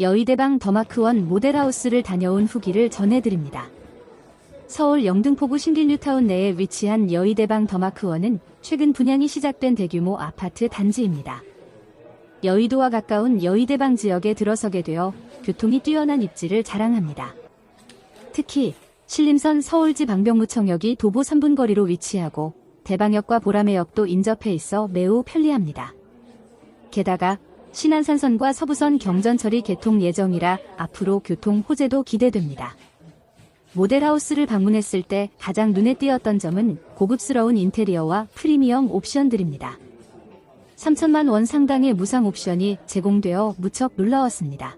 여의대방 더마크원 모델하우스를 다녀온 후기를 전해드립니다. 서울 영등포구 신길뉴타운 내에 위치한 여의대방 더마크원은 최근 분양이 시작된 대규모 아파트 단지입니다. 여의도와 가까운 여의대방 지역에 들어서게 되어 교통이 뛰어난 입지를 자랑합니다. 특히 신림선 서울지 방병무청역이 도보 3분 거리로 위치하고 대방역과 보라매역도 인접해 있어 매우 편리합니다. 게다가 신안산선과 서부선 경전철이 개통 예정이라 앞으로 교통 호재도 기대됩니다. 모델하우스를 방문했을 때 가장 눈에 띄었던 점은 고급스러운 인테리어와 프리미엄 옵션들입니다. 3천만 원 상당의 무상 옵션이 제공되어 무척 놀라웠습니다.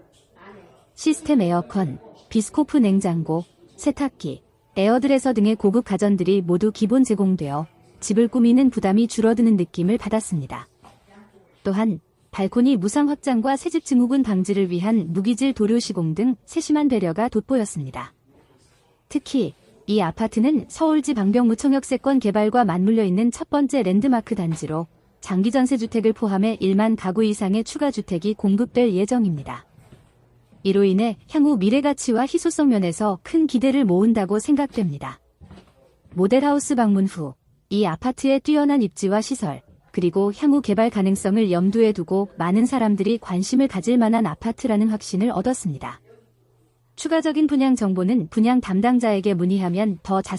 시스템 에어컨, 비스코프 냉장고, 세탁기, 에어드레서 등의 고급 가전들이 모두 기본 제공되어 집을 꾸미는 부담이 줄어드는 느낌을 받았습니다. 또한 발코니 무상 확장과 새집 증후군 방지를 위한 무기질 도료 시공 등 세심한 배려가 돋보였습니다. 특히 이 아파트는 서울지 방병무청역세권 개발과 맞물려 있는 첫 번째 랜드마크 단지로 장기 전세 주택을 포함해 1만 가구 이상의 추가 주택이 공급될 예정입니다. 이로 인해 향후 미래 가치와 희소성 면에서 큰 기대를 모은다고 생각됩니다. 모델하우스 방문 후 이 아파트의 뛰어난 입지와 시설, 그리고 향후 개발 가능성을 염두에 두고 많은 사람들이 관심을 가질 만한 아파트라는 확신을 얻었습니다. 추가적인 분양 정보는 분양 담당자에게 문의하면 더 자세히